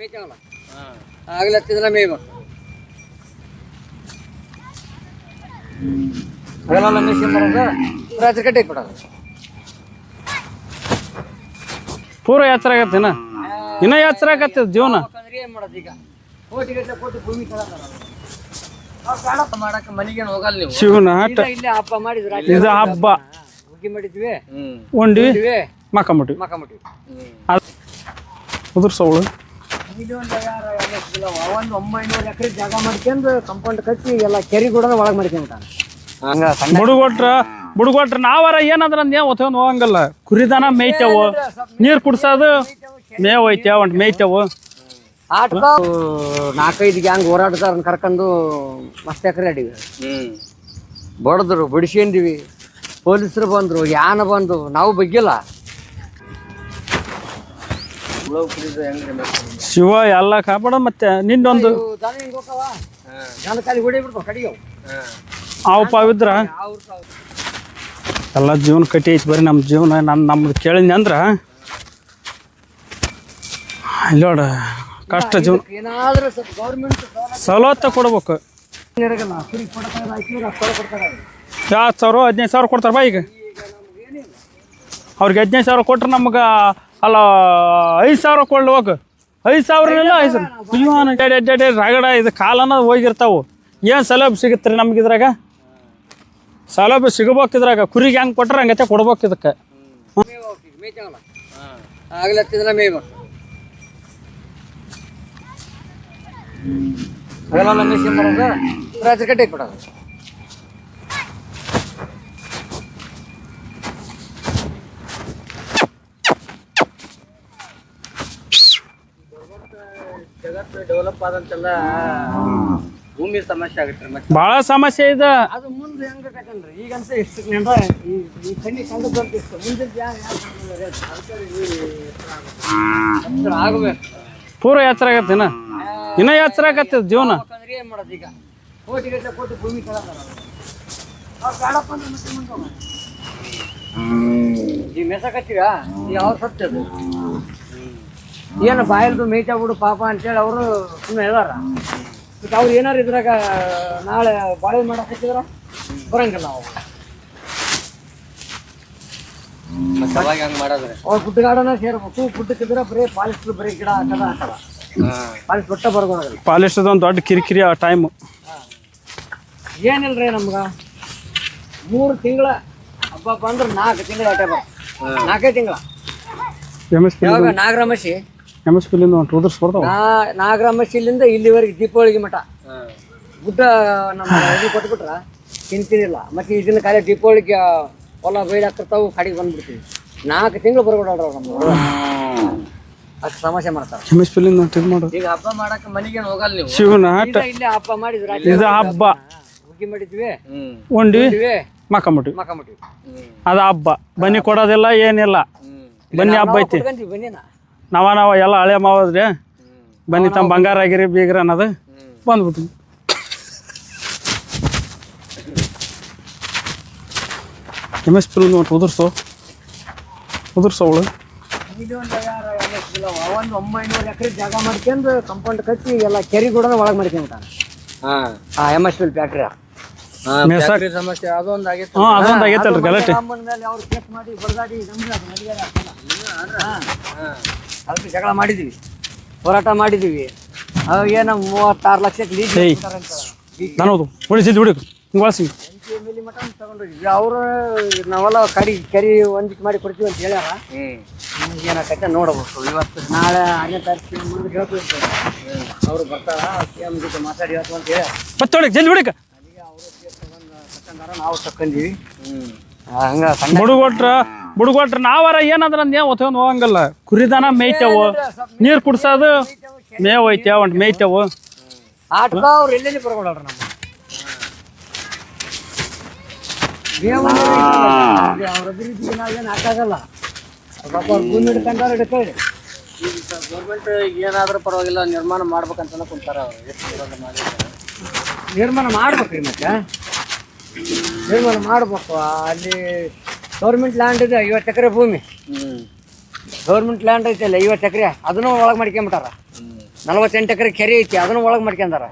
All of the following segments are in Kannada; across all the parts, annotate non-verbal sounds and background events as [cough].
ಮೇಯ್ತಾವಲ್ಲ ಆಗಲೇ ಹತ್ತಿದ್ರೆ ಮೇಯ್ಬೇಕು ಹಗಲೆಲ್ಲ ಮಿಷನ್ ಬರೋದು? ರಾತ್ರಿ ಕಟ್ಟಿ ಕೊಡೋದು ಪೂರ ಯಾತ್ರ ಆಗತ್ತೆ ಇನ್ನ? ಇನ್ನ ಎಚ್ಚರ ಆಗತ್ತೆ ಜೀವನ? ಯಾಕಂದ್ರೆ ಏನ್ ಮಾಡೋದು ಈಗ? ಕೋಟಿ ಗಟ್ಟಲೆ ಕೋಟಿ ಭೂಮಿ ಕಳತಾರ ನಾವು ಕಾಡಪ್ಪ ಮಾಡಕ್ಕೆ ಮನೆಗೇನು ಹೋಗಲ್ಲ ನೀವು. ಶಿವನ ಆಟ ಇಲ್ಲೇ ಹಬ್ಬ ಮಾಡಿದ್ರು ಇದು ಹಬ್ಬ. ಹುಗ್ಗಿ ಮಾಡಿದ್ವಿ. ಉಂಡ್ವಿ ಇದ್ವಿ ಮಕ್ಕಂಬಿಟ್ವಿ ಮಕ್ಕಂಬಿಟ್ವಿ ಅದು ಉದುರ್ಸವಳು ಇದು ಒಂದು ಒಂಬೈನೂರು ಎಕರೆ ಜಾಗ ಮಾಡ್ಕೊಂಡು ಕಂಪೌಂಡ್ ಕಟ್ಟಿ ಎಲ್ಲ ಕೆರೆ ಕೂಡ ಒಳಗೆ ಮಾಡ್ಕೊಂಬಿಟ್ಟಾನ ಹಂಗ ಸಣ್ಣ ಬುಡುಗೊಟ್ರ ಬುಡುಗೊಟ್ರ ನಾವಾರ ಏನಾದ್ರ ಏನ್ ಒತ್ಕೊಂಡ್ ಹೋಗಂಗಲ್ಲ. ಕುರಿದನ ಮೇಯ್ತೇವು. ನೀರ್ ಕುಡ್ಸೋದು ಮೇವ್ ಐತೆ ಅಂತ ಮೇಯ್ತೇವು. ಆಟ ನಾಲ್ಕೈದು ಗ್ಯಾಂಗ್ ಹೋರಾಟಗಾರನ್ ಕರ್ಕೊಂಡು ಮಸ್ತ್ ಎಕರೆ ಅಡಿವಿ. ಬಡದ್ರು ಬಿಡಿಸ್ಕೊಂಡಿವಿ ಪೊಲೀಸರು ಬಂದ್ರು ಯಾನ ಬಂದು ನಾವು ಬಗ್ಗಿಲ್ಲ. ಶಿವ ಎಲ್ಲ ಕಾಪಾಡ ಮತ್ತೆ ನಿನ್ನೊಂದು ಅವ ಪಾವಿದ್ರ? ಎಲ್ಲ ಜೀವನ ಕಟ್ಟಿ ಐತಿ ಬರೀ ನಮ್ಮ ಜೀವನ ನನ್ನ ನಮ್ದು ಕೇಳಿದ್ನಿ ಅಂದ್ರ. ಇಲ್ಲಿ ನೋಡ ಕಷ್ಟ ಜೀವನ. ಸವಲತ್ತ ಕೊಡ್ಬೇಕು. ಯಾವ ಸಾವಿರ ಹದಿನೈದು ಸಾವಿರ ಕೊಡ್ತಾರ ಬಾ ಈಗ. ಅವ್ರಿಗೆ ಹದಿನೈದು ಸಾವಿರ ಕೊಟ್ರೆ ನಮ್ಗೆ ಅಲ್ಲ ಐದು ಸಾವಿರ ಕೊಡ್ಲು ಹೋಗ. ಐದು ಸಾವಿರ. ಇಲ್ಲ ಐದು ಸಾವಿರ ರಗಡ ಇದು ಕಾಲನ ಹೋಗಿರ್ತಾವು. ಏನು ಸೌಲಭ್ಯ ಸಿಗುತ್ತೆ ರೀ ನಮ್ಗೆ ಇದ್ರಾಗ? ಸೌಲಭ್ಯ ಸಿಗಬೇಕು ಇದ್ರಾಗ. ಕುರಿಗೆ ಹೆಂಗೆ ಕೊಟ್ರೆ ಹಂಗತೆ ಕೊಡ್ಬೇಕು ಇದಕ್ಕೆ. ಆಗ್ಲೇ ಹತ್ತಿದ್ರೆ ಮೇಯ್ಬೇಕು ಹಗಲೆಲ್ಲ ಮಿಷನ್ ಬರೋದು ರಾತ್ರಿ ಕಟ್ಟಿ ಕೊಡೋದು ಜಗತ್ತು ಆದಂತೆಲ್ಲ ಭೂಮಿ ಸಮಸ್ಯೆ ಆಗುತ್ತೆ ಮತ್ತೆ. ಬಹಳ ಸಮಸ್ಯೆ ಇದೆ. ಅದು ಮುಂದೆ ಹೆಂಗ ತಕೊಂಡ್ರಿ ಈಗ ಅಂತ ಇಷ್ಟು ನೆಂಡ ಈ ಈ ಕಣ್ಣಿ ಕಂಡು ಬರ್ತಿತ್ತು ಮುಂದೆ ಆಗಬೇಕು. ಪೂರ ಎಚ್ಚರ ಆಗತ್ತೆ ಇನ್ನ? ಇನ್ನ ಎಚ್ಚರ ಆಗತ್ತೆ ಜೀವನ? ಯಾಕಂದ್ರೆ ಏನ್ ಮಾಡೋದು ಈಗ? ಕೋಟಿ ಗಟ್ಟಲೆ ಕೋಟಿ ಭೂಮಿ ಕಳತಾರ ಅವ್ರು. ಬೇಡಪ್ಪ ಅಂದ್ರೆ ಮತ್ತೆ ಮುಂದೆ ಹೋಗೋಣ. ಈ ಮೆಸಕತ್ತೀರಾ ಯಾವ ಸತ್ಯದು ಏನು ಬಾಯಲ್ದು ಮೇಯ್ತಾ ಬಿಡು ಪಾಪ ಅಂತೇಳಿ ಅವರು ಸುಮ್ಮನೆ ಹೇಳಾರ ಮತ್ತೆ ಅವ್ರು ಏನಾರು ಇದ್ರಾಗ ನಾಳೆ ಬಾಳೆ ಮಾಡಕತ್ತಿದ್ರ ಬರಂಗಿಲ್ಲ ನಾವು ಅವಾಗ ಹಂಗ್ ಮಾಡಿದ್ರೆ? ಅವ್ರು ಗುಡ್ಡಗಾಡನ ಸೇರ್ಬೇಕು. ಫುಡ್ಕಿದ್ರೆ ಬರೀ ಪಾಲಿಸ್ ಬರೀ ಗಿಡ ಹಾಕದ ಹಾಕದ ಪಾಲಿಸ್ ಬಿಟ್ಟ ಬರ್ಬೋದಲ್ಲ ಪಾಲಿಸ್ಟದ ಒಂದು ದೊಡ್ಡ ಕಿರಿಕಿರಿ ಆ ಟೈಮ್ ಏನಿಲ್ರಿ ನಮ್ಗ? ಮೂರು ತಿಂಗಳ ಹಬ್ಬ ಬಂದ್ರೆ ನಾಲ್ಕು ತಿಂಗಳ ಆಟ ಬರ ನಾಲ್ಕೇ ತಿಂಗಳ. ಯಾವಾಗ ನಾಗರಮಶಿ ಎಂ ಎಸ್ ಪಿಲಿಂದ ಒಂದು ಉದುರ್ಸ್ ಬರ್ತಾವ ನಾ ನಾಗರಮಶಿಲಿಂದ ಇಲ್ಲಿವರೆಗೆ ದೀಪಾವಳಿಗೆ ಮಠ. ಗುಡ್ಡ ನಮ್ಮ ಇದು ಕೊಟ್ಬಿಟ್ರ ತಿಂತಿನಿಲ್ಲ. ಮತ್ತೆ ದಿನ ಖಾಲಿ ದೀಪಾವಳಿಗೆ ಹೊಲ ಬೈದಾಕಿರ್ತಾವು ಕಡೆಗೆ ಬಂದ್ಬಿಡ್ತೀವಿ. ನಾಲ್ಕು ತಿಂಗಳು ಬರ್ಬಿಡಲ್ರ ನಮ್ಮ ಅಷ್ಟು ಸಮಸ್ಯೆ ಮಾಡ್ತಾರೆ. ಎಂ ಎಸ್ ಪಿಲಿಂದ ಇದು ಮಾಡು ಈಗ ಹಬ್ಬ ಮಾಡಕ್ ಮನೆಗೇನು ಹೋಗಲ್ಲ ನೀವು? ಶಿವನ ಆಟ. ಸೀದಾ ಇಲ್ಲೇ ಹಬ್ಬ ಮಾಡಿದ್ರು ಇದು ಹಬ್ಬ. ಹುಗ್ಗಿ ಮಾಡಿದ್ವಿ. ಉಂಡ್ವಿ. ಇದ್ವಿ ಮಕ್ಕಂಬಿಟ್ವಿ ಅದ ಹಬ್ಬ. ಬನ್ನಿ ಕೊಡೋದಿಲ್ಲ ಏನಿಲ್ಲ. ಬನ್ನಿ ಹಬ್ಬ ಐತಿ. ಬನ್ನಿ ಬನ್ನಿನ. ನಾವ ನಾವ ಎಲ್ಲ ಹಳೆ ಮಾವದ್ರಿ. ಬನ್ನಿ ತಮ್ಮ ಬಂಗಾರ ಆಗಿರಿ ಬೀಗ್ರ ಅನ್ನೋದು ಬಂದ್ಬಿಟ್ಟು ಎಂ ಎಸ್ ಪಿಲ್ ನೋಟ್ ಉದುರ್ಸೋ. ಉದುರ್ಸೋ ಅವಳು. ಇದು ಒಂದು ಒಂಬೈನೂರು ಎಕರೆ ಜಾಗ ಮಾಡ್ಕೊಂಡು ಕಂಪೌಂಡ್ ಕಟ್ಟಿ ಎಲ್ಲ ಕೆರೆ ಕೂಡ ಒಳಗೆ ಮಾಡ್ಕೊಂಬಿಟ್ಟಾನ. ಹಾ. ಆ ಎಂ ಎಸ್ ಪಿಲ್ ಫ್ಯಾಕ್ಟ್ರಿ ಮೇಸ ಫ್ಯಾಕ್ಟ್ರಿ ಸಮಸ್ಯೆ ಅದೊಂದು ಆಗೈತೆ. ಅದೊಂದು ಆಗೈತಲ್ರಿ ಗಲಾಟೆ. ಮೇಲೆ ಅವ್ರು ಚೆಕ್ ಮಾಡಿ ಬರ್ದಾಡಿ ನಮ್ಗೆ ಅದು. ಹಾ. ಅದಕ್ಕೆ ಜಗಳ ಮಾಡಿದ್ವಿ. ಹೋರಾಟ ಮಾಡಿದ್ವಿ. ಅವಾಗ ಏನೋ ಮೂವತ್ತಾರು ಲಕ್ಷಕ್ಕೆ ಲೀಸ್ ಏಯ್. ನಾನು ಹೊಡಿ ಸಿದ್ದು ಬಿಡಿ. ಹಿಂಗೆ ಬಳಸಿ ಅವರು ನಾವೆಲ್ಲ ಕಡಿ ಕರಿ ಹೊಂದಿಕೆ ಮಾಡಿ ಕೊಡ್ತೀವಿ ಅಂತ ಹೇಳ್ಯಾರ. ಹ್ಮ್. ಏನಾಕೈತೆ ನೋಡಬೇಕು ಇವತ್ತು ನಾಳೆ ಆರನೇ ತಾರೀಕು ಮುಂದೆ ಹೇಳ್ತೀವಿ ಅವರು ಬರ್ತಾರ ಎಂ ಜೊತೆ ಮಾತಾಡಿ ಹೇಳ್ತು ಅಂತ ಹೇಳಿ ಮತ್ತೆ ಹೊಡಿ ಜಲ್ದಿ ಬಿಡಿಕ ತಕೊಂಡಾರ ನಾವು ತಕ್ಕಂದೀವಿ ಹ್ಮ್. ಹಂಗ ಸಣ್ಣ ಬುಡುಗೊಟ್ರ ಬುಡುಗೊಟ್ರ ನಾವಾರ ಏನಾದ್ರ ಅಂದ್ ಒತ್ಕೊಂಡ್ ಹೋಗಂಗಲ್ಲ. ಕುರಿದಾನ ಮೇಯ್ತೇವು. ನೀರ್ ಕುಡ್ಸೋದು ಮೇವ್ ಐತೆ ಒಂದ್ ಮೇಯ್ತೇವು. ಅವ್ರು ಎಲ್ಲೆಲ್ಲಿ ಬರ್ಕೊಡಲ್ರ ನಮ್ಮ ಅವ್ರ ಅಭಿವೃದ್ಧಿಗೆ ನಾವೇನು ಹಾಕಾಗಲ್ಲ. ಪಾಪ ಅವ್ರು ಭೂಮಿ ಹಿಡ್ಕೊಂಡಾರ ಹಿಡ್ಕೊಳ್ಳಿ. ಗೌರ್ಮೆಂಟ್ ಏನಾದ್ರೂ ಪರವಾಗಿಲ್ಲ ನಿರ್ಮಾಣ ಮಾಡ್ಬೇಕಂತ ಕುಂತಾರ ಅವ್ರು. ಎಷ್ಟು ನಿರ್ಮಾಣ ಮಾಡ್ಬೇಕ್ರಿ ಮತ್ತೆ. ನಿರ್ಮಾಣ ಮಾಡಬೇಕು. ಅಲ್ಲಿ ಗೌರ್ಮೆಂಟ್ ಲ್ಯಾಂಡ್ ಇದೆ ಐವತ್ತು ಎಕರೆ ಭೂಮಿ. ಗೌರ್ಮೆಂಟ್ ಲ್ಯಾಂಡ್ ಐತಲ್ಲ ಐವತ್ತು ಎಕರೆ ಅದನ್ನು ಒಳಗೆ ಮಾಡ್ಕೊಂಬಿಟ್ಟಾರ. ನಲವತ್ತೆಂಟು ಎಕರೆ ಕೆರೆ ಐತಿ ಅದನ್ನು ಒಳಗೆ ಮಾಡ್ಕೊಂಡಾರ.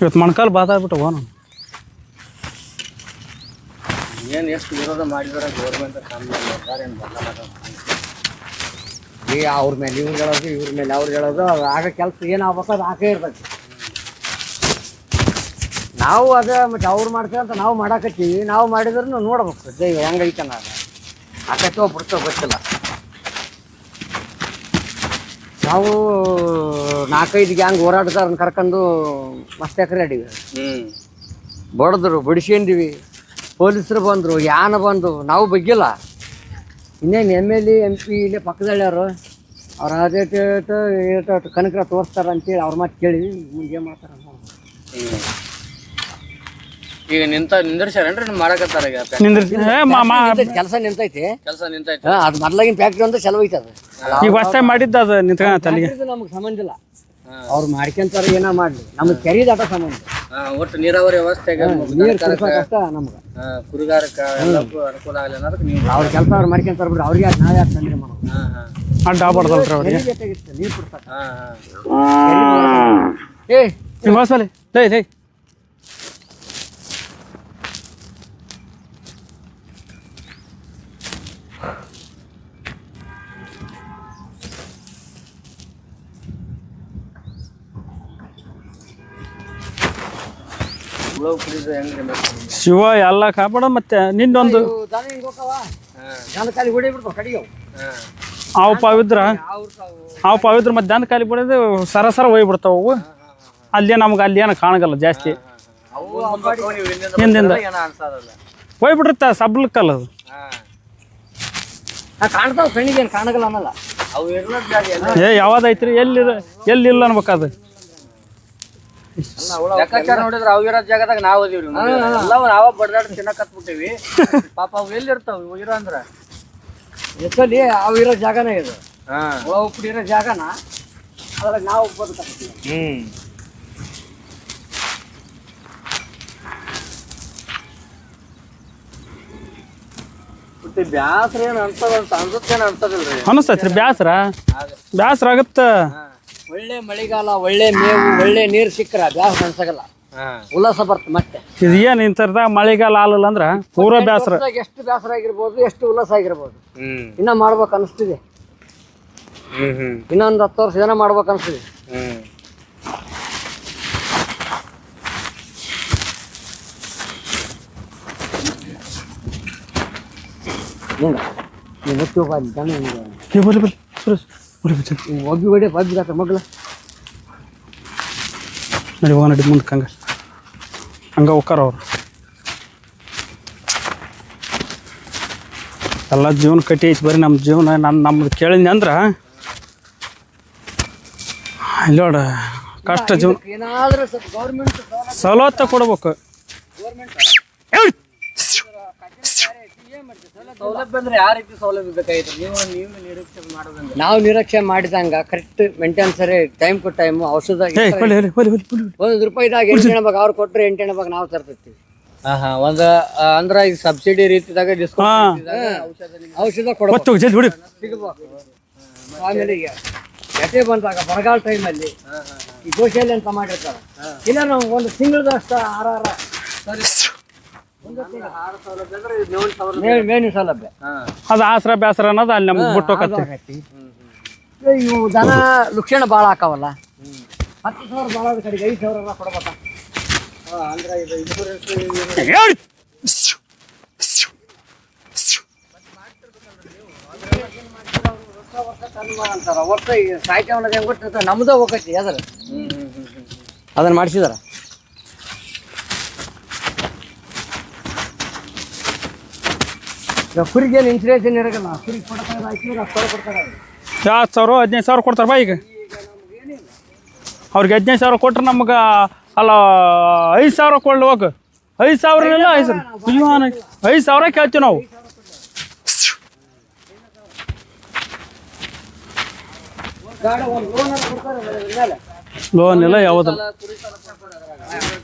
ಇವತ್ತು ಮೊಣಕಾಲು ಬಾದಾಗ್ಬಿಟ್ಟು ಹೋಗೋಣ ಏನು ಎಷ್ಟು ವಿರೋಧ ಮಾಡಿದಾರೆ ಗೌರ್ಮೆಂಟ್ ಕಮ್ಮಿ ಈ ಅವ್ರ ಮೇಲೆ ಇವ್ರು ಹೇಳೋದು ಇವ್ರ ಮೇಲೆ ಅವ್ರು ಹೇಳೋದು ಅದು ಆಗ ಕೆಲಸ ಏನಾಗ್ಬೇಕು ಅದು ಆಗೇ ಇರ್ಬೇಕು. ನಾವು ಅದೇ ಮತ್ತೆ ಅವ್ರು ಮಾಡ್ತೇವೆ ಅಂತ ನಾವು ಮಾಡಾಕತ್ತೀವಿ. ನಾವು ಮಾಡಿದ್ರು ನೋಡ್ಬೇಕು ದೈವ ಹೆಂಗೈತೆ ನಾನು ಆಕತ್ತೋ ಬಿಡ್ತೋ ಗೊತ್ತಿಲ್ಲ. ನಾವು ನಾಲ್ಕೈದು ಗ್ಯಾಂಗ್ ಹೋರಾಟಗಾರನ್ನ ಕರ್ಕೊಂಡು ಮಸ್ತ್ ಎಕರೆ ಅಡಿವಿ. ಬಡದ್ರು ಬಡಿಸ್ಕೊಂಡಿವಿ ಪೊಲೀಸರು ಬಂದರು ಯಾನ ಬಂದು ನಾವು ಬಗ್ಗಿಲ್ಲ. ಇನ್ನೇನು M L A M P ಇಲ್ಲೇ ಪಕ್ಕದಳ್ಳಿಯವರು ಅವ್ರು ಅದೇಟು ಏಟು ಏಟು ಅಷ್ಟು ಕನಕರ ತೋರಿಸ್ತಾರ ಅಂತೇಳಿ ಅವ್ರ ಮಾತು ಕೇಳಿ ಮುಂದೆ ಮಾಡ್ತಾರ ಹ್ಮ್. ಈಗ ನಿಂತ ನಿಂದಿರ್ಸ್ಯಾರೇನ್ರಿ ಏನ್ರಿ ಮಾಡಕತ್ತಾರ ಈಗ? ನಿಂದ್ರಿ ಏ ಮಾ ಮಾ ಕೆಲಸ ನಿಂತೈತಿ. ಕೆಲಸ ನಿಂತೈತಿ. ಅದು ಮೊದ್ಲಾಗಿನ ಫ್ಯಾಕ್ಟ್ರಿ ಅಂತ ಚಲೋ ಐತೆ ಅದು. ಈಗ ಹೊಸ್ತಾಗಿ ಮಾಡಿದ್ದು ಅದು ನಿಂತ ಅಲ್ಲಿಗೆ ನಮ್ಗೆ ಸಂಬಂಧ ಇಲ್ಲ. ಹಾ. ಅವ್ರು ಮಾಡ್ಕೊಂತಾರ ಏನ ಮಾಡ್ಲಿ. ನಮ್ಗೆ ಕೆರಿ ದಾಟ ಸಂಬಂಧ. ಹಾ, ಒಟ್ಟು ನೀರಾವರಿ ವ್ಯವಸ್ಥೆಗೆ ನೀರು ಕುಡಿಸೋಕಷ್ಟ ನಮ್ಗೆ. ಕುರಿಗಾರಕ್ಕ ಎಲ್ಲಕ್ಕೂ ಅನುಕೂಲ ಆಗಲಿ ಅನ್ನೋದಕ್ಕೆ ನೀವು ಅವ್ರ ಕೆಲಸ ಅವ್ರು ಮಾಡ್ಕೊಂತಾರ ಬಿಡ್ರಿ ಅವ್ರಿಗೆ ಯಾಕೆ ನಾವು ಯಾಕೆ ತಂದ್ರಿ ಮಾಡೋದು ಹಾ ಹಾ. ಅಡ್ಡ ಆಗ್ಬಾರ್ದಲ್ರಿ ಅವ್ರಿಗೆ ಕೆರೆ ಬೇಕಾಗಿತ್ತು ನೀರು ಕೊಡ್ತಾರೆ ಹಾ ಹಾ. ಏ ಹೊಸಲಿ ಲೇ ಲೇ. ಶಿವ ಎಲ್ಲ ಕಾಪಾಡ ಮತ್ತೆ ನಿನ್ನೊಂದು ಅವು. ಪಾವಿದ್ರ? ಅವು ಪವಿತ್ರ ಮತ್ತೆ ದನ ಕಾಲಿ ಬಿಡೋದು ಸರಸರ ಹೋಗ್ಬಿಡ್ತಾವ ಅವು. ಅಲ್ಲೇ ನಮ್ಗೆ ಅಲ್ಲಿ ಏನು ಕಾಣಗಲ್ಲ ಜಾಸ್ತಿ. ಹಿಂದಿಂದ. ಹೋಗಿ ಬಿಡುತ್ತ ಏನೋ ಸಬ್ಲಕ್ಕಲ್ಲ ಅದು. ಕಾಣಗಲ್ಲ ಅನ್ನಲ್ಲ. ಏ ಯಾವ್ದೈತ್ರಿ ಎಲ್ಲಿ ಎಲ್ಲಿಲ್ಲ ಅನ್ಬೇಕದು ಲೆಕ್ಕಾಚಾರ ನೋಡಿದ್ರೆ ಅವಿರೋ ಇರೋ ಜಾಗದಾಗ ನಾವು ಅದೀವ್ರಿ ಎಲ್ಲವೂ ನಾವ ಬಡದಾಡ್ ತಿನ್ನಕ್ ಹತ್ಬಿಟ್ಟಿವಿ. [laughs] ಪಾಪ ಅವು ಎಲ್ಲಿರ್ತಾವ ಇವು ಇರೋ ಅಂದ್ರ? ಎಷ್ಟಲ್ಲಿ ಅವಿರೋ ಇರೋ ಜಾಗನೇ ಇದು. ಹಾ. ಹುಳ ಉಪ್ಪು ಇರೋ ಜಾಗನ ಅದ್ರಾಗ ನಾವು ಬದುಕಾಗ್ತೀವಿ ಹ್ಮ್. ಬ್ಯಾಸ್ರ ಏನ್ ಅನ್ಸದ ಅಂತ ಅನ್ಸತ್ತೇನ್ ಅನ್ಸದಿಲ್ರಿ? ಅನಿಸ್ತೈತ್ರಿ ಬ್ಯಾಸ್ರ. ಬ್ಯಾಸ್ರ ಆಗತ್ತ? ಒಳ್ಳೆ ಮಳೆಗಾಲ ಒಳ್ಳೆ ಮೇವು ಒಳ್ಳೆ ನೀರು ಸಿಕ್ಕರ ಬ್ಯಾಸ ಅನ್ಸಗಲ್ಲ. ಉಲ್ಲಾಸ ಬರ್ತ ಮತ್ತೆ. ಇದು ಏನು ಇಂಥರ್ದಾಗ ಮಳೆಗಾಲ ಆಲಲ್ಲ ಅಂದ್ರೆ? ಪೂರ ಬ್ಯಾಸರ. ಎಷ್ಟು ಬ್ಯಾಸರ ಆಗಿರ್ಬೋದು ಎಷ್ಟು ಉಲ್ಲಾಸ ಆಗಿರ್ಬೋದು. ಹ್ಮ್. ಇನ್ನ ಮಾಡ್ಬೇಕು ಅನಿಸ್ತಿದೆ. ಹ್ಮ್ ಹ್ಮ್. ಇನ್ನೊಂದು ಹತ್ತು ವರ್ಷ ಏನೋ ಮಾಡ್ಬೇಕು ಅನಿಸ್ತಿದೆ. ಹ್ಮ್. ಹಿಂಗ ನೀವು ಹ್ಮ್ ಹ್ಮ್ ಜನ ಹಿಂಗೆ. ಏ ಹ್ಮ್ ಹ್ಮ್ ಸುರೇಶ್. ಬರ್ಲಿ ಬರ್ಲಿ ಹಿಂಗೆ ಒಬ್ಬಿ ಹೊಡಿ ಬಬ್ಬಿ ಮಗ್ಲ ನಡಿ ಹೋಗ ನಡಿ ಮುಂದಕ್ಕೆ ಹಂಗೆ. ಹಂಗೆ ಹೋಗ್ತಾರ ಅವ್ರು. ಎಲ್ಲ ಜೀವನ ಕಟ್ಟಿ ಐತಿ ಬರೀ ನಮ್ಮ ಜೀವನ ನನ್ನ ನಮ್ದು ಕೇಳಿದ್ನಿ ಅಂದ್ರೆ ಇಲ್ಲೋಡ ಕಷ್ಟ ಜೀವನ. ಸವಲತ್ತ ಕೊಡ್ಬೇಕು! ಸೌಲಭ್ಯ ಅಂದ್ರೆ ಯಾವ ರೀತಿ ಸೌಲಭ್ಯ ಬೇಕಾಗಿತ್ತು? ನೀವು ನೀವು ನಿರೀಕ್ಷೆ ಮಾಡೋದಂದ್ರೆ ನಾವು ನಿರೀಕ್ಷೆ ಮಾಡಿದಂಗ ಕರೆಕ್ಟ್ ಮೇಂಟೈನ್ ಸರಿ ಟೈಮ್ ಟು ಟೈಮ್ ಔಷಧ ಒಂದ್ ಹೊಲಿ ಹೊಲಿ ಹೊಲಿ ಹೊಲಿ ಹೊಲಿ ಒಂದು ರೂಪಾಯಿದಾಗ ಎಂಟು ಎಣ್ಬೇಕು ಅವ್ರು ಕೊಟ್ಟರೆ ಎಂಟು ಎಣ್ಬೇಕು ನಾವು ತರ್ತಿರ್ತೀವಿ. ಹಾ ಒಂದ್ ಅಂದ್ರ ಈಗ ಸಬ್ಸಿಡಿ ರೀತಿದಾಗ ಡಿಸ್ಕೌಂಟ್ ಔಷಧ ಕೊಡ್ಬೇಕು ಸಿಗಬೇಕು ಆಮೇಲೆ ಈಗ ಎಟೆ ಬಂದಾಗ ಬರಗಾಲ ಟೈಮಲ್ಲಿ ಈ ಗೋಶಾಲೆ ಅಂತ ಮಾಡಿರ್ತಾರೆ. ಇಲ್ಲ ನಾವು ಒಂದು ತಿಂಗಳದಷ್ಟು ಆರಾರ ಮೇವ್- ಮೇವಿನ ಸೌಲಭ್ಯ ಅದು ಆಸರ ಬ್ಯಾಸರ ಅನ್ನೋದು ಅಲ್ಲಿ ನಮ್ಗೆ ಬಿಟ್ಟು ಹೋಗತ್ತೆ ಆಗೈತಿ. ಇವು ದನ ಲಕ್ಷಣ ಭಾಳ ಹಾಕಾವಲ್ಲ? ಹತ್ತು ಸಾವಿರ ಭಾಳ ಕಡೆಗೆ ಐದು ಸಾವಿರ ಕೊಡ್ಬೇಕ? ಅಂದ್ರೆ ಇದು ಇನ್ಶೂರೆನ್ಸ್ ಈ ಸಾಹಿತ್ಯ ನಮ್ದ ಹೋಗೈತಿ ಅದ್ರ ಅದನ್ನ ಮಾಡಿಸಿದಾರ? ಕುರಿಗೇನು ಇನ್ಸೂರೆನ್ಸ್ ಏನು ಇರಲ್ಲ. ಕುರಿಗೆ ಕೊಡ್ತಾರೆ ಹಾಕಿದ್ರೆ ಸಾವಿರ ಕೊಡ್ತಾರೆ. ಹತ್ತು ಸಾವಿರ ಹದಿನೈದು ಸಾವಿರ ಕೊಡ್ತಾರೆ ಬಾ ಈಗ. ಅವ್ರಿಗೆ ಹದಿನೈದು ಸಾವಿರ ಕೊಟ್ರೆ ನಮ್ಗೆ ಅಲ್ಲ ಐದು ಸಾವಿರ ಕೊಡ್ಲಿ ಹೋಗ. ಐದು ಸಾವಿರನೆಲ್ಲ ಐದು ಸಾವಿರ. ಐದು ಸಾವಿರ ಕೇಳ್ತೀವಿ ನಾವು. ಲೋನ್ ಇಲ್ಲ ಯಾವುದಲ್ಲ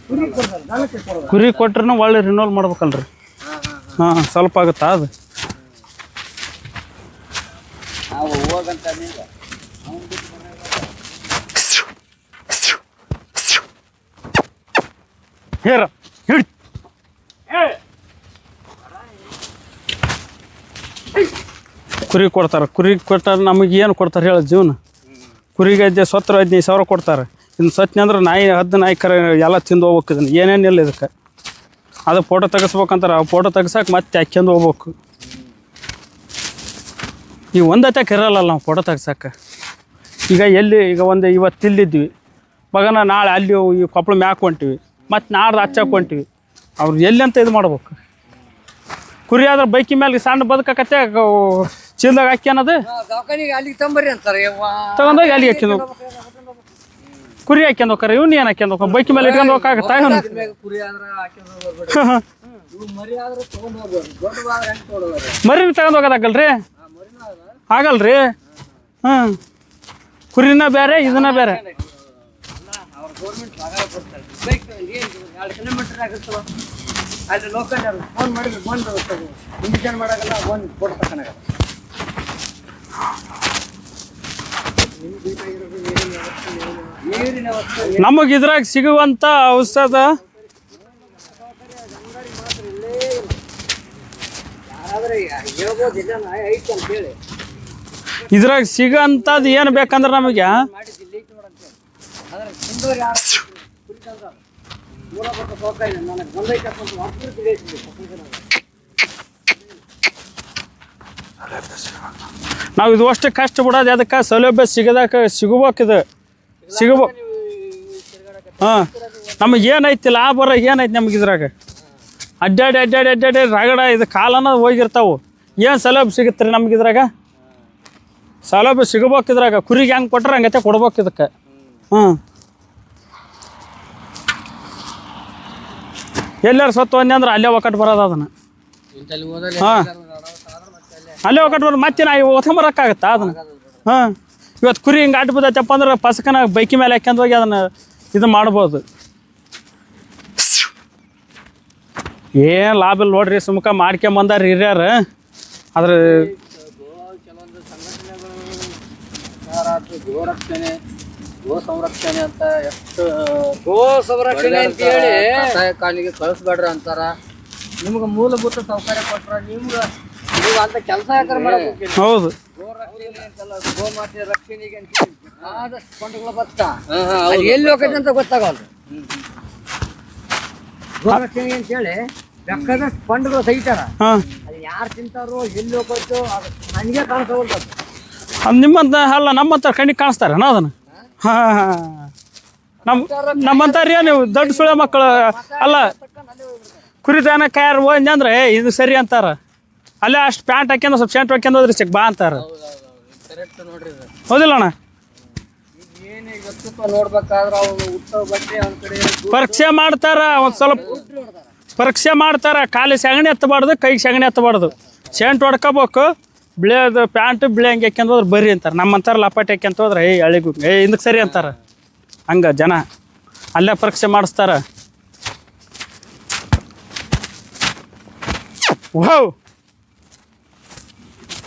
ಕುರಿಗೆ ಕುರಿ ಕೊಟ್ರೂ ಒಳ್ಳೆ ರಿನೋಲ್ ಮಾಡ್ಬೇಕಲ್ರಿ. ಹಾಂ ಸ್ವಲ್ಪ ಆಗುತ್ತಾ ಅದು? ಹೇರ ಹಿಡಿ ಕುರಿ ಕೊಡ್ತಾರೆ, ಕುರಿ ಕೊಟ್ಟಾರೆ ನಮಗೆ ಏನು ಕೊಡ್ತಾರೆ ಹೇಳ ಜೀವನ. ಕುರಿಗೆ ಅಜ್ಜೆ ಸತ್ರ, ಹದಿನೈದು ಸಾವಿರ ಕೊಡ್ತಾರೆ. ಇನ್ನು ಸತ್ನಿ ಅಂದ್ರೆ ನಾಯಿ, ಹದ್ದು ನಾಯಿ ಕರೆ ಎಲ್ಲ ತಿಂದು ಹೋಗ್ಬೇಕು ಇದನ್ನು. ಏನೇನಿಲ್ಲ ಇದಕ್ಕೆ. ಅದು ಫೋಟೋ ತೆಗೆಸ್ಬೇಕಂತಾರೆ, ಆ ಫೋಟೋ ತೆಗ್ಸಕ್ಕೆ ಮತ್ತೆ ಹಾಕ್ಯಂದು ಹೋಗ್ಬೇಕು. ಈ ಒಂದತ್ತೆ ಇರಲ್ಲ ನಾವು ಫೋಟೋ ತೆಗ್ಸಕ್ಕೆ ಈಗ ಎಲ್ಲಿ ಈಗ ಒಂದು ಇವತ್ತು ಇಲ್ಲಿದ್ವಿ ಮಗನ ನಾಳೆ ಅಲ್ಲಿ ಈ ಕೊಪ್ಪಳ ಮ್ಯಾಕ್ ಹೊಂಟಿವಿ. ಮತ್ತು ನಾಡ್ದು ಹಚ್ಚಕ್ಕೆ ಹೊಂಟಿವಿ. ಅವ್ರು ಎಲ್ಲಿ ಅಂತ ಇದು ಮಾಡ್ಬೇಕು? ಕುರಿ ಆದ್ರೆ ಬೈಕಿ ಮೇಲೆ ಸಣ್ಣ ಬದುಕಕತ್ತೆ ಚೀಲದಾಗ ಹಾಕಿ ಅನ್ನೋದು? ದವಾಖಾನಿಗೆ ಅಲ್ಲಿಗೆ ಹಾಕಿದ್ವು ತಗೊಂಡೋಗಿ ಕುರಿ ಹಾಕ್ಯಂದು ಹೋಗ್ತಾರೆ ಇವ್ನು ಏನು ಹಾಕ್ಯಂದು ಹೋಗ ಬೈಕಿ ಮೇಲೆ ಇಟ್ಕೊಂಡು ಹೋಗಕ್ಕಾಗತ್ತಾ ಇವನು? ಮರಿ ತಗೊಂಡು ಹೋಗೋದಾಗಲ್ರಿ ಆಗಲ್ರಿ? ಹಾಂ ಕುರಿನ ಬೇರೆ ಇದನ್ನ ಬೇರೆ ಅಲ್ಲಿ ಲೋಕಲ್ ಫೋನ್ ಮಾಡಿದ್ರೆ ನಮಗೆ ಇದ್ರಾಗ ಸಿಗುವಂಥ ಔಷಧ ಯಾರಾದ್ರೆ ಹೇಳ್ಬೋದು ಇಲ್ಲ ನಾ ಐತೆ ಅಂತ ಹೇಳಿ ಇದ್ರಾಗ ಸಿಗೋಂಥದ್ದು ಏನು ಬೇಕಂದ್ರೆ ನಮಗೆ? ನಾವ್ ಇದು ಅಷ್ಟು ಕಷ್ಟ ಬಿಡೋದು ಅದಕ್ಕೆ ಸೌಲಭ್ಯ ಸಿಗದಕ್ಕೆ ಸಿಗಬೇಕಿದು ಸಿಗಬೇಕು ಹಾಂ. ನಮಗೆ ಏನೈತಿ ಲಾಭ ಏನೈತಿ ನಮ್ಗೆ ಇದ್ರಾಗ? ಅಡ್ಡಾಡಿ ಅಡ್ಡಾಡಿ ಅಡ್ಡಾಡಿ ರಗಡ ಇದು ಕಾಲನ ಹೋಗಿರ್ತಾವು. ಏನು ಸೌಲಭ್ಯ ಸಿಗುತ್ತೆ ರೀ ನಮ್ಗೆ ಇದ್ರಾಗ? ಸೌಲಭ್ಯ ಸಿಗಬೇಕು ಇದ್ರಾಗ. ಕುರಿಗೆ ಹೆಂಗೆ ಕೊಟ್ರೆ ಹಂಗತೆ ಕೊಡ್ಬೇಕು ಇದಕ್ಕೆ. ಹ್ಞೂ ಎಲ್ಲಾರು ಸತ್ತು ಒಂದೇ ಅಂದ್ರೆ ಅಲ್ಲೇ ಒಕ್ಕಟ್ಟು ಬರೋದು ಅದನ್ನು. ಹಾಂ. ಅಲ್ಲೇ. ಒಕ್ಕಟ್ಟು ಬರೋದು ಮತ್ತೆ ನಾ ಒತ್ಕೊಂಬರಕ್ಕಾಗತ್ತಾ ಅದನ್ನು? ಹಾಂ. ಇವತ್ತು ಕುರಿ ಹಿಂಗೆ ಆಟ ಬಿದ್ದೈತಪ್ಪ ಅಂದ್ರೆ ಪಸಕನ ಬೈಕಿ ಮೇಲೆ ಹಾಕ್ಯಂದು ಹೋಗಿ ಅದನ್ನು ಇದು ಮಾಡ್ಬೋದು. ಏನು ಲಾಭ ಇಲ್ಲ ನೋಡ್ರಿ ಸುಮ್ಕ ಮಾಡ್ಕೊಂಬಂದಾರ ಹಿರಿಯರು. ಅದ್ರ ಕೆಲವೊಂದು ಸಂಘಟನೆಗಳು ಗೋ ರಕ್ಷಣೆ ಗೋ ಸಂರಕ್ಷಣೆ ಅಂತ ಎಷ್ಟು ಗೋ ಸಂರಕ್ಷಣೆ ಅಂತ ಹೇಳಿ ಖಾನಿಗೆ ಕಳಿಸ್ಬೇಡ್ರಿ ಅಂತಾರ. ನಿಮ್ಗೆ ಮೂಲಭೂತ ಸೌಕರ್ಯ ಕೊಟ್ರ ನಿಮ್ಗೆ ನೀವು ಅಂತ ಕೆಲಸ ಯಾಕಂದ್ರೆ ಮಾಡಬೇಕು ಹೌದು. ಗೋ ರಕ್ಷಣೆ ಅಂತಲ್ಲ ಗೋ ಮಾತೆ ರಕ್ಷಣೆಗೆ ಅಂತ ಆದಷ್ಟು ಕೊಂಡುಗಳು ಬರ್ತಾ ಎಲ್ಲಿ ಹೋಗೈತೆ ಅಂತ ಗೊತ್ತಾಗಲ್ಲ ಗೋ ರಕ್ಷಣೆ ಅಂತ ಹೇಳಿ ಬೇಕಾದಷ್ಟು ಫಂಡ್ಗಳು ತೆಗಿತಾರ ಹಾಂ. ಅದು ಯಾರು ತಿಂತಾರೋ ಎಲ್ಲಿ ಹೋಗೋಯ್ತು ಅದು ನನಗೆ ಅದು. ನಿಮ್ಮಂತ ಅಲ್ಲ ನಮ್ಮಂತ ಕಣ್ಣಿಗೆ ಕಾಣಿಸ್ತಾರೇನ ಅದನ್ನು. ಹಾಂ ನಮ್ಮ ನಮ್ಮಂತಾರ ನೀವು ದೊಡ್ಡ ಸುಳೆ ಮಕ್ಕಳು. ಅಲ್ಲ ಕುರಿದಾನ ಕಾರ್ ಏ ಇದು ಸರಿ ಅಂತಾರ. ಅಲ್ಲೇ ಅಷ್ಟು ಪ್ಯಾಂಟ್ ಹಾಕ್ಯಂದ್ರೆ ಸ್ವಲ್ಪ ಶರ್ಟ್ ಹಾಕ್ಯಂದ್ರೆ ಹೋದ್ರೆ ಚೆಕ್ ಬಾ ಅಂತಾರೆ. ಕರೆಕ್ಟ್ ನೋಡ್ರಿ ಇದು. ಹೌದಿಲ್ಲ ಅಣ್ಣ? ಪರೀಕ್ಷೆ ಮಾಡ್ತಾರ ಒಂದು ಸ್ವಲ್ಪ ಪರೀಕ್ಷೆ ಮಾಡ್ತಾರ ಕಾಲಿ ಸಗಣಿ ಎತ್ತಬಾರ್ದು ಕೈಗೆ ಸಗಣಿ ಎತ್ತಬಾರ್ದು. ಸೆಂಟ್ ಹೊಡ್ಕೋಬೇಕು ಬಿಳಿಯೋದು ಪ್ಯಾಂಟ್ ಬಿಳಿ ಹಂಗೆ ಹಾಕ್ಯಂತ ಹೋದ್ರೆ ಬರ್ರಿ ಅಂತಾರೆ. ನಮ್ಮಂತಾರ ಲಪಾಟಿ ಹಾಕ್ಯಂತ ಹೋದ್ರೆ ಏಯ್ ಅಳಿಗು ಏ ಹಿಂದಕ್ಕೆ ಸರಿ ಅಂತಾರೆ. ಹಂಗೆ ಜನ ಅಲ್ಲೇ ಪರೀಕ್ಷೆ ಮಾಡಿಸ್ತಾರೆ. ಓಹ್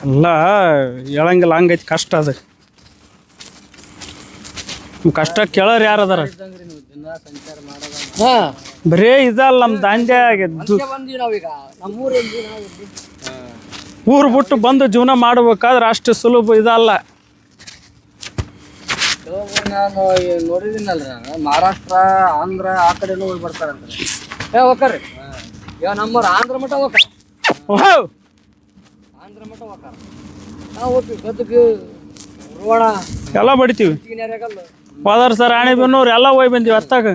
ಅಲ್ಲ ಹೇಳಂಗಿಲ್ಲ ಹಂಗೈತಿ ಕಷ್ಟ ಅದು. ಕಷ್ಟ ಕೇಳೋರು ಯಾರು ಅದಾರ? ಹಾಂ ಬರೇ ಇದಲ್ಲ ನಮ್ಮ ದಾಂಡ್ಯ ಆಗಿದ್ದು ಬಂದ್ವಿ ನಾವೀಗ ನಮ್ಮೂರಲ್ಲಿ ನಾವು ಊರು ಬಿಟ್ಟು ಬಂದು ಜೀವನ ಮಾಡ್ಬೇಕಾದ್ರೆ ಅಷ್ಟು ಸುಲಭ ಇದಲ್ಲ. ನಾನು ನಾನು ಮಹಾರಾಷ್ಟ್ರ ಆಂಧ್ರ ಆ ಕಡೆನೂ ಹೋಗಿ ಬರ್ತಾರಂದ್ರೆ ಏ ಹೋಗ್ರಿ ಇವಾಗ ನಮ್ಮವ್ರು ಆಂಧ್ರ ಮಠ ಹೋಗ ಆಂಧ್ರ ಮಠ ಹೋಗ್ತಾರ. ನಾವು ಹೋಗ್ತೀವಿ ಗದ್ದಕ್ಕೆ ರೋಣ ಎಲ್ಲ ಬಡಿತೀವಿ. ಹೋದಾರ ಸರ್ ರಾಣಿಬೆನ್ನೂರು ಎಲ್ಲ ಹೋಗಿ ಬಂದೀವಿ ಹತ್ತಾಗ